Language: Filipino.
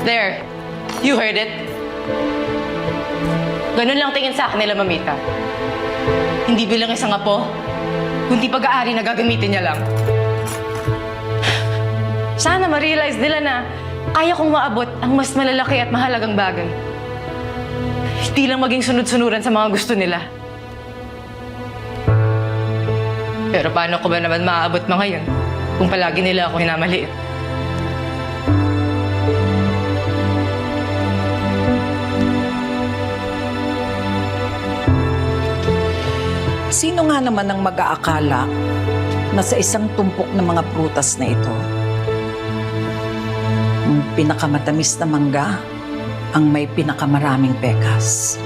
There. You heard it. Ganun lang tingin sa akin nila, Mamita. Hindi bilang isang apo, kundi pag-aari na gagamitin niya lang. Sana ma-realize nila na kaya kong maabot ang mas malalaki at mahalagang bagay. Hindi lang maging sunod-sunuran sa mga gusto nila. Pero paano ko ba naman maaabot mga yun kung palagi nila ako hinamaliit? Sino nga naman ang mag-aakala na sa isang tumpok ng mga prutas na ito, ang pinakamatamis na mangga ang may pinakamaraming pekas?